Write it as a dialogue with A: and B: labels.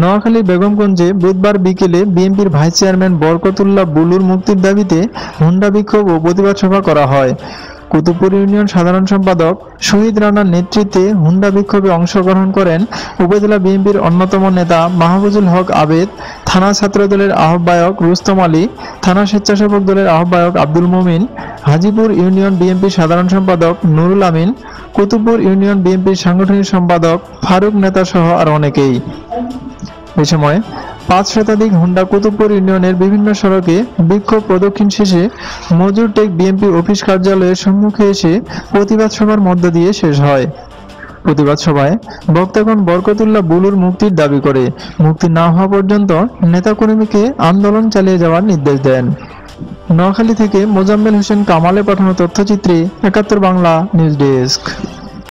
A: নোয়াখালী বেগমগঞ্জে বুধবার বিকেলে বিএনপির ভাইস চেয়ারম্যান বরকতুল্লাহ বুলুর মুক্তির দাবিতে হুন্ডা বিক্ষোভ ও প্রতিবাদ সভা করা হয়। কুতুবপুর ইউনিয়ন সাধারণ সম্পাদক শহীদ রানার নেতৃত্বে হুন্ডা বিক্ষোভে অংশগ্রহণ করেন উপজেলা বিএনপির অন্যতম নেতা মাহফুজুল হক আবেদ, থানা ছাত্র দলের আহ্বায়ক রুস্তম আলী, থানা স্বেচ্ছাসেবক দলের আহ্বায়ক আব্দুল মুমিন, হাজিপুর ইউনিয়ন বিএনপির সাধারণ সম্পাদক নুরুল আমিন, কুতুবপুর ইউনিয়ন বিএনপির সাংগঠনিক সম্পাদক ফারুক নেতা সহ আর অনেকেই। এ সময় পাঁচ শতাধিক হুন্ডা কুতুবপুর ইউনিয়নের বিভিন্ন সড়কে বিক্ষোভ প্রদক্ষিণ শেষে মজুর টেক বিএনপি অফিস কার্যালয়ের সম্মুখে এসে প্রতিবাদ সভার মধ্য দিয়ে শেষ হয়। প্রতিবাদ সভায় বক্তাগণ বরকতুল্লাহ বুলুর মুক্তির দাবি করে। মুক্তি না হওয়া পর্যন্ত নেতাকর্মীকে আন্দোলন চালিয়ে যাওয়ার নির্দেশ দেন। নোয়াখালী থেকে মোজাম্মেল হোসেন কামালে পাঠানো তথ্যচিত্রে একাত্তর বাংলা নিউজ ডেস্ক।